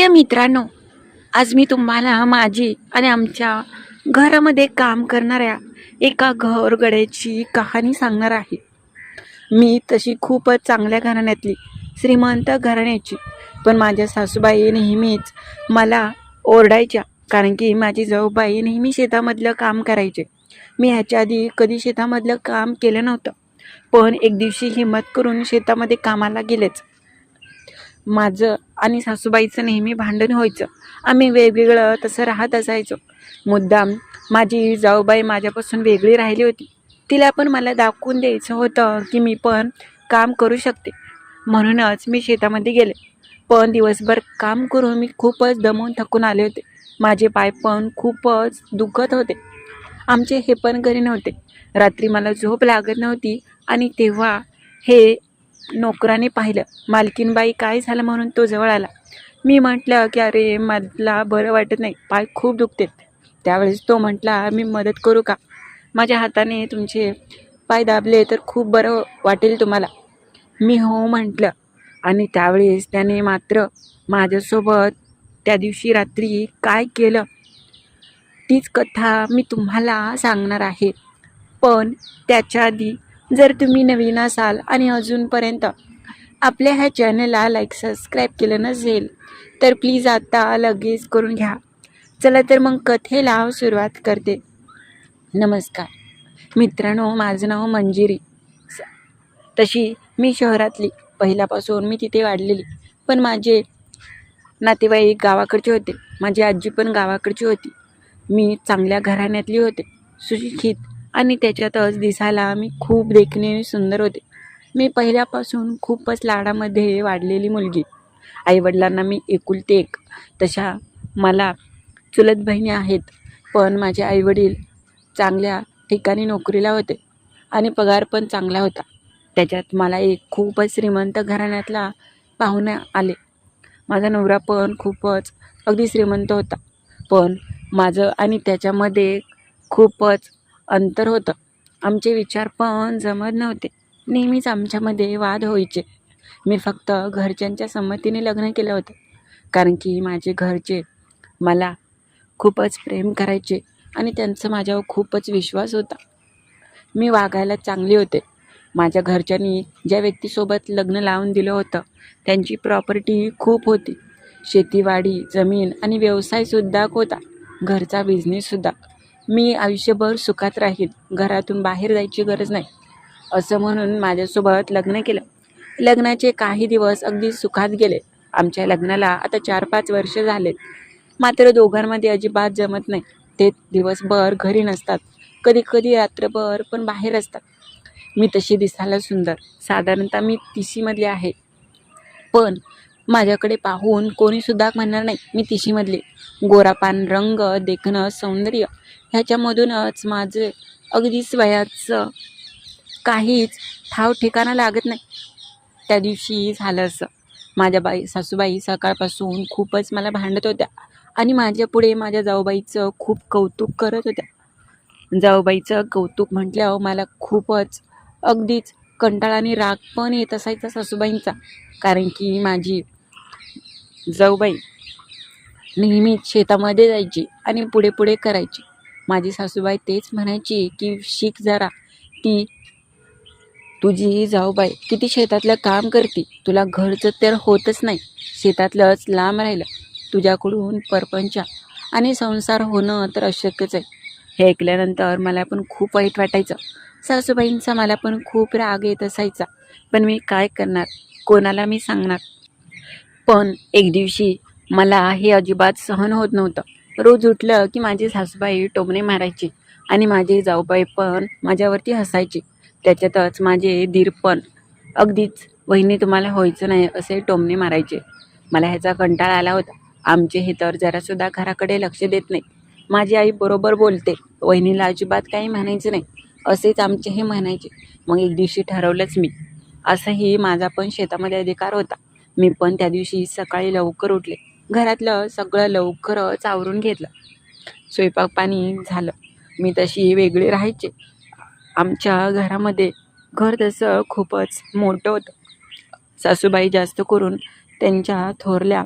प्रिय मित्रांनो आज मी तुम्हाला माझी आणि आमच्या घरामध्ये काम करणाऱ्या एका घरगड्याची कहाणी सांगणार आहे. मी तशी खूपच चांगल्या घराण्यातली श्रीमंत घराण्याची पण माझ्या सासूबाई नेहमीच मला ओरडायच्या कारण की माझी जाऊबाई नेहमी शेतामधलं काम करायचे. मी ह्याच्या आधी कधी शेतामधलं काम केलं नव्हतं पण एक दिवशी हिंमत करून शेतामध्ये कामाला गेलेच. माझं आणि सासूबाईचं नेहमी भांडण व्हायचं. आम्ही वेगवेगळं तसं राहत असायचो. मुद्दाम माझी जाऊबाई माझ्यापासून वेगळी राहिली होती. तिला पण मला दाखवून द्यायचं होतं की मी पण काम करू शकते. म्हणूनच मी शेतामध्ये गेले. पण दिवसभर काम करून मी खूपच दमून थकून आले होते. माझे पाय पण खूपच दुखत होते. आमचे हे पण घरी नव्हते. रात्री मला झोप लागत नव्हती आणि तेव्हा हे नोकराने पाहिलं. मालकीनबाई काय झालं म्हणून तो जवळ आला. मी म्हटलं की अरे मला बरं वाटत नाही. पाय खूप दुखतेत. त्यावेळेस तो म्हटला मी मदत करू का? माझ्या हाताने तुमचे पाय दाबले तर खूप बरं वाटेल तुम्हाला. मी हो म्हटलं. आणि त्यावेळेस त्याने मात्र माझ्यासोबत त्या दिवशी रात्री काय केलं? तीच कथा मी तुम्हाला सांगणार आहे. पण त्याच्या आधी जर तुम्ही नवीन असाल आणि अजूनपर्यंत आपल्या ह्या चॅनलला लाईक सबस्क्राईब केलं नसेल तर प्लीज आता लगेच करून घ्या. चला तर मग कथेला सुरुवात करते. नमस्कार. मित्रांनो माझं नाव मंजिरी. तशी मी शहरातली. पहिल्यापासून मी तिथे वाढलेली. पण माझे नातेवाईक गावाकडचे होते. माझी आजी पण गावाकडची होती. मी चांगल्या घराण्यातली होते. सुशिक्षित आणि त्याच्यातच दिसायला मी खूप देखणे सुंदर होते. मी पहिल्यापासून खूपच लाडामध्ये वाढलेली मुलगी. आईवडिलांना मी एकुलते एक. तशा मला चुलत बहिणी आहेत पण माझे आईवडील चांगल्या ठिकाणी नोकरीला होते आणि पगार पण चांगला होता. त्याच्यात मला एक खूपच श्रीमंत घराण्यातला पाहुणे आले. माझा नवरा पण खूपच अगदी श्रीमंत होता. पण माझं आणि त्याच्यामध्ये खूपच अंतर होतं. आमचे विचार पण जमत नव्हते. नेहमीच आमच्यामध्ये वाद व्हायचे. मी फक्त घरच्यांच्या संमतीने लग्न केलं होतं. कारण की माझे घरचे मला खूपच प्रेम करायचे आणि त्यांचं माझ्यावर खूपच विश्वास होता. मी वागायला चांगले होते. माझ्या घरच्यांनी ज्या व्यक्तीसोबत लग्न लावून दिलं होतं त्यांची प्रॉपर्टी खूप होती. शेतीवाडी जमीन आणि व्यवसायसुद्धा होता. घरचा बिझनेससुद्धा मी आयुष्यभर सुखात राहील. घरातून बाहेर जायची गरज नाही. असं म्हणून माझ्यासोबत लग्न केलं. लग्नाचे काही दिवस अगदी सुखात गेले. आमच्या लग्नाला आता चार पाच वर्ष झालेत. मात्र दोघांमध्ये अजिबात जमत नाही. ते दिवसभर घरी नसतात. कधी कधी रात्रभर पण बाहेर असतात. मी तशी दिसायला सुंदर. साधारणतः मी तिशीमधली आहे. पण माझ्याकडे पाहून कोणीसुद्धा म्हणणार नाही मी तिशीमधली. गोरापान रंग देखणं सौंदर्य ह्याच्यामधूनच माझे अगदीच वयाचं काहीच ठाव ठिकाणा लागत नाही. त्या दिवशी झालं असं. माझ्या बाई सासूबाई सकाळपासून खूपच मला भांडत होत्या आणि माझ्या पुढे माझ्या जाऊबाईचं खूप कौतुक करत होत्या. जाऊबाईचं कौतुक म्हटल्यावर मला खूपच अगदीच कंटाळाने राग पण येत असायचा सासूबाईंचा. कारण की माझी जाऊबाई नेहमीच शेतामध्ये जायची आणि पुढे पुढे करायची. माझी सासूबाई तेच म्हणायची की शिक जरा. ती तुझी जाऊबाई किती शेतातलं काम करते. तुला घरचं तर होतच नाही. शेतातलंच लांब राहिलं. तुझ्याकडून परपंच आणि संसार होणं तर अशक्यच आहे. हे ऐकल्यानंतर मला पण खूप वाईट वाटायचं. सासूबाईंचा मला पण खूप राग येत असायचा. पण मी काय करणार? कोणाला मी सांगणार? पण एक दिवशी मला हे अजिबात सहन होत नव्हतं. रोज उठलं की माझी सासूबाई टोमणे मारायची आणि माझी जाऊबाई पण माझ्यावरती हसायची. त्याच्यातच माझे दीर पण. अगदीच वहिनी तुम्हाला व्हायचं नाही असे टोमणे मारायचे. मला ह्याचा कंटाळा आला होता. आमचे हे तर जरासुद्धा घराकडे लक्ष देत नाही माझी आई बरोबर बोलते. वहिनीला अजिबात काही म्हणायचं नाही. असेच आमचे हे म्हणायचे. मग एक दिवशी ठरवलंच मी. असंही माझा पण शेतामध्ये अधिकार होता. मी पण त्या दिवशी सकाळी लवकर उठले. घरातलं सगळं लवकरच आवरून घेतलं. स्वयंपाक पाणी झालं. मी तशी वेगळी राहायचे. आमच्या घरामध्ये घर तसं खूपच मोठं होतं. सासूबाई जास्त करून त्यांच्या थोरल्या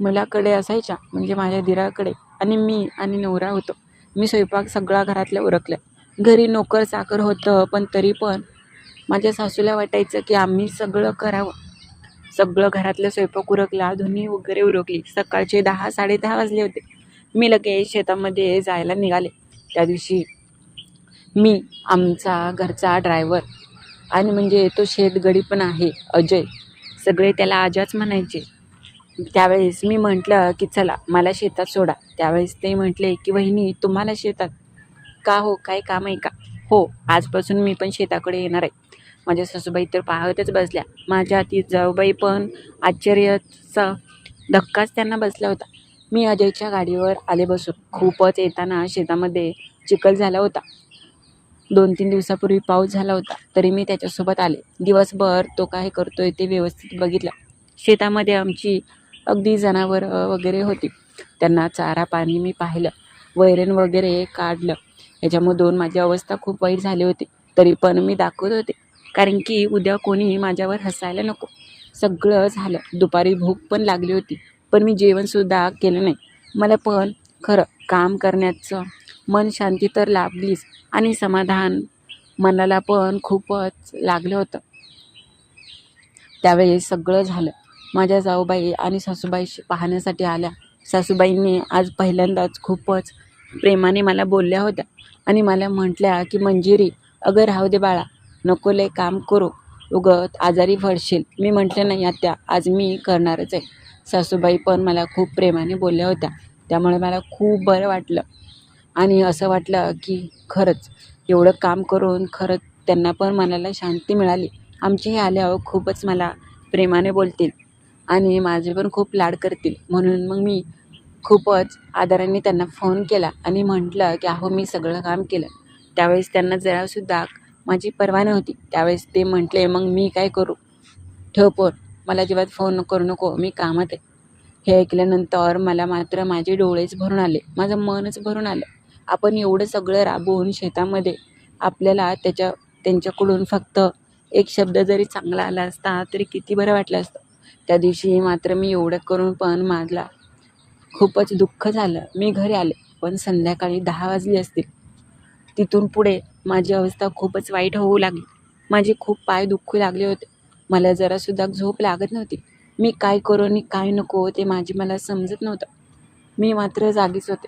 मुलाकडे असायच्या म्हणजे माझ्या दिराकडे. आणि मी आणि नवरा होतो. मी स्वयंपाक सगळा घरातल्या उरकल्या. घरी नोकर चाकर होतं पण तरी पण माझ्या सासूला वाटायचं की आम्ही सगळं करावं. सगळं घरातलं स्वयंपाक उरकला धुनी वगैरे उरकली. सकाळचे दहा साडेदहा वाजले होते. मी लगेच शेतामध्ये जायला निघाले. त्या दिवशी मी आमचा घरचा ड्रायव्हर आणि म्हणजे तो शेतगडी पण आहे अजय सगळे त्याला आजाच म्हणायचे. त्यावेळेस मी म्हटलं की चला मला शेतात सोडा. त्यावेळेस ते म्हटले की वहिनी तुम्हाला शेतात का हो? काय काम आहे का? हो आजपासून मी पण शेताकडे येणार आहे. माझ्या सासूबाई तर पाहतच बसल्या. माझ्या ती जाऊबाई पण आश्चर्याचा धक्काच त्यांना बसला होता. मी अजयच्या गाडीवर आले बसून खूपच येताना शेतामध्ये चिखल झाला होता. दोन तीन दिवसापूर्वी पाऊस झाला होता तरी मी त्याच्यासोबत आले. दिवसभर तो काय करतोय ते व्यवस्थित बघितलं. शेतामध्ये आमची अगदी जनावरं वगैरे होती. त्यांना चारा पाणी मी पाहिलं. वैरण वगैरे काढलं. ह्याच्यामधून माझी अवस्था खूप वाईट झाली होती. तरी पण मी दाखवत होते. कारण की उद्या कोणी माझ्यावर हसायला नको. सगळं झालं. दुपारी भूक पण लागली होती. पण मी जेवणसुद्धा केलं नाही. मला पण खरं काम करण्याचं मन शांती तर लाभलीच आणि समाधान मनाला पण खूपच लागलं होतं. त्यावेळेस सगळं झालं. माझ्या जाऊबाई आणि सासूबाईशी पाहण्यासाठी आल्या. सासूबाईंनी आज पहिल्यांदाच खूपच प्रेमाने मला बोलल्या होत्या आणि मला म्हटल्या की मंजिरी अगं राहू दे बाळा. नकोले काम करू. उगत आजारी पडशील. मी म्हटलं नाही आत्या आज मी करणारच आहे. सासूबाई पण मला खूप प्रेमाने बोलल्या होत्या. त्यामुळे मला खूप बरं वाटलं. आणि असं वाटलं की खरंच एवढं काम करून खरंच त्यांना पण मनाला शांती मिळाली. आमची हे आल्यावर खूपच मला प्रेमाने बोलतील आणि माझे पण खूप लाड करतील. म्हणून मग मी खूपच आदराने त्यांना फोन केला आणि म्हटलं की अहो मी सगळं काम केलं. त्यावेळेस त्यांना जरासुद्धा माझी पर्वा नव्हती. त्यावेळेस ते म्हटले मग मी काय करू? ठेव फोन मला जेव्हा फोन करू नको मी कामात आहे. हे ऐकल्यानंतर मला मात्र माझे डोळेच भरून आले. माझं मनच भरून आलं. आपण एवढं सगळं राबवून शेतामध्ये आपल्याला त्याच्या त्यांच्याकडून फक्त एक शब्द जरी चांगला आला असता तरी किती बरं वाटलं असतं. त्या दिवशी मात्र मी एवढं करून पण माझला खूपच दुःख झालं. मी घरी आले पण संध्याकाळी दहा वाजली असतील. तिथून पुढे माझी अवस्था खूपच वाईट होऊ लागली. माझे खूप पाय दुखू लागले होते. मला जरासुद्धा झोप लागत नव्हती. मी काय करू आणि काय नको ते माझी मला समजत नव्हतं. मी मात्र जागीच होते.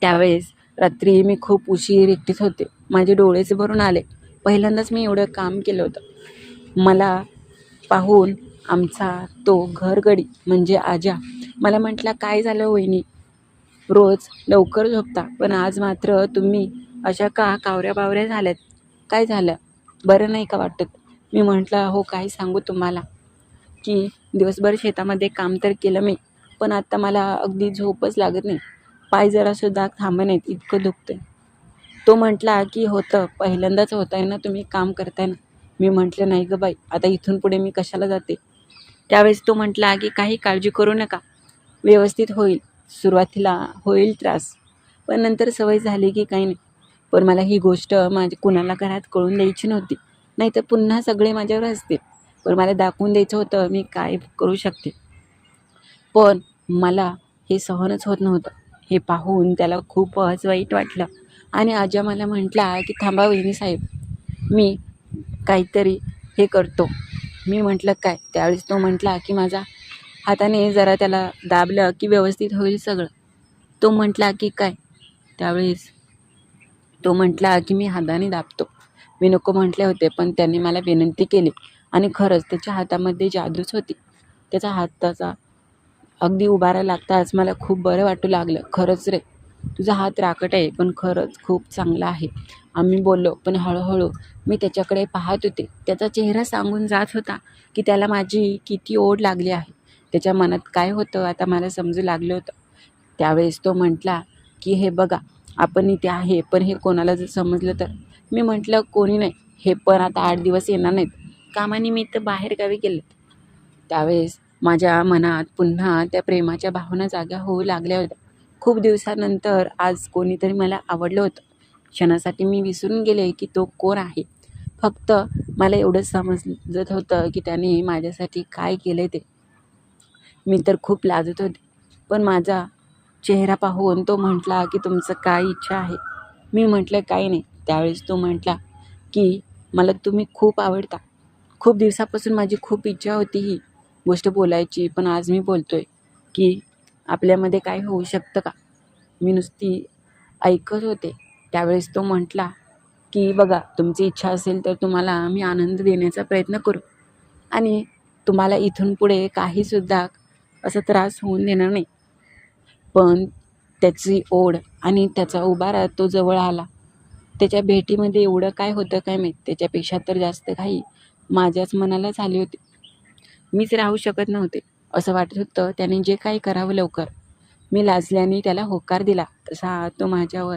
त्यावेळेस रात्री मी खूप उशीर एकटीच होते. माझे डोळेच भरून आले. पहिल्यांदाच मी एवढं काम केलं होतं. मला पाहून आमचा तो घरगडी म्हणजे आजा मला म्हटला काय झालं वहिनी? रोज लवकर झोपता पण आज मात्र तुम्ही अशा का कावऱ्या बावऱ्या झाल्यात? काय झालं? बरं नाही का वाटत? मी म्हटलं हो काही सांगू तुम्हाला. की दिवसभर शेतामध्ये काम तर केलं मी पण आत्ता मला अगदी झोपच लागत नाही. पाय जरासुद्धा थांब नाहीत इतकं दुखतं तो म्हटला की होतं पहिल्यांदाच होत आहे ना तुम्ही काम करताय ना? मी म्हटलं नाही गं बाई आता इथून पुढे मी कशाला जाते? त्यावेळेस तो म्हटला की काही काळजी करू नका. व्यवस्थित होईल. सुरुवातीला होईल त्रास पण नंतर सवय झाली की काही नाही. पण मला ही गोष्ट माझ्या कुणाला घरात कळून द्यायची नव्हती. नाही तर पुन्हा सगळे माझ्यावर असतील पण मला दाखवून द्यायचं होतं मी काय करू शकते. पण मला हे सहनच होत नव्हतं. हे पाहून त्याला खूपच वाईट वाटलं. आणि आजा मला म्हटला की थांबा वहिनी साहेब मी काहीतरी हे करतो. मी म्हटलं काय? त्यावेळेस तो म्हटला की माझा हाताने जरा त्याला दाबलं की व्यवस्थित होईल सगळं. तो म्हटला की काय? त्यावेळेस तो म्हटला की मी हाताने दाबतो. मी नको म्हटले होते पण त्यांनी मला विनंती केली आणि खरंच त्याच्या हातामध्ये जादूच होती. त्याचा हाताचा अगदी उभारा लागताच मला खूप बरं वाटू लागलं. खरंच रे तुझा हात राकट आहे पण खरंच खूप चांगला आहे. आम्ही बोललो पण हळूहळू मी त्याच्याकडे पाहत होते. त्याचा चेहरा सांगून जात होता की त्याला माझी किती ओढ लागली आहे. त्याच्या मनात काय होतं आता मला समजू लागलं होतं. त्यावेळेस तो म्हटला की हे बघा आपण इथे आहे पण हे कोणाला जर समजलं तर. मी म्हटलं कोणी नाही. हे पण आता आठ दिवस येणार नाहीत. कामानिमित्त बाहेर गावी गेलेत. त्यावेळेस माझ्या मनात पुन्हा त्या प्रेमाच्या भावना जाग्या होऊ लागल्या होत्या. खूप दिवसानंतर आज कोणीतरी मला आवडलं होतं. क्षणासाठी मी विसरून गेले की तो कोण आहे? फक्त मला एवढंच समजत होतं की त्याने माझ्यासाठी काय केलं ते. मी तर खूप लाजत होते. पण माझा चेहरा पाहून तो म्हटला की तुमचं काय इच्छा आहे? मी म्हटलं काही नाही. त्यावेळेस तो म्हटला की मला तुम्ही खूप आवडता. खूप दिवसापासून माझी खूप इच्छा होती ही गोष्ट बोलायची पण आज मी बोलतोय की आपल्यामध्ये काय होऊ शकतं का? मी नुसती ऐकत होते. त्यावेळेस तो म्हटला की बघा तुमची इच्छा असेल तर तुम्हाला आम्ही आनंद देण्याचा प्रयत्न करू. आणि तुम्हाला इथून पुढे काहीसुद्धा असा त्रास होऊन देणार नाही. पण त्याची ओढ आणि त्याचा उभारा तो जवळ आला. त्याच्या भेटीमध्ये एवढं काय होतं काय माहीत? त्याच्यापेक्षा तर जास्त काही माझ्याच मनाला झाली होती. मीच राहू शकत नव्हते असं वाटत होतं त्याने जे काही करावं लवकर. मी लाजल्याने त्याला होकार दिला. तसा तो माझ्यावर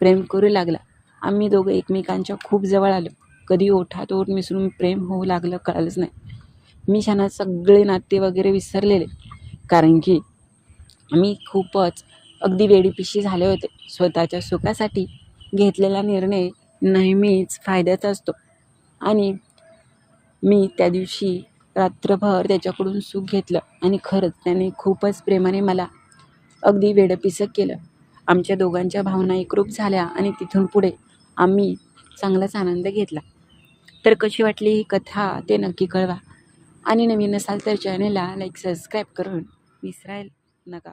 प्रेम करू लागला. आम्ही दोघं एकमेकांच्या खूप जवळ आलो. कधी ओठात ओठ मिसळून प्रेम होऊ लागलं कळलंच नाही. मी शाना सगळे नाते वगैरे विसरलेले. कारण की मी खूपच अगदी वेडीपिशी झाले होते. स्वतःच्या सुखासाठी घेतलेला निर्णय नेहमीच फायद्याचा असतो. आणि मी त्या दिवशी रात्रभर त्याच्याकडून सुख घेतलं आणि खरंच त्याने खूपच प्रेमाने मला अगदी वेडपिसं केलं. आमच्या दोघांच्या भावना एकरूप झाल्या आणि तिथून पुढे आम्ही चांगलाच आनंद घेतला. तर कशी वाटली ही कथा ते नक्की कळवा. आणि नवीन असाल तर चॅनलला लाईक सबस्क्राईब करून विसरायला नका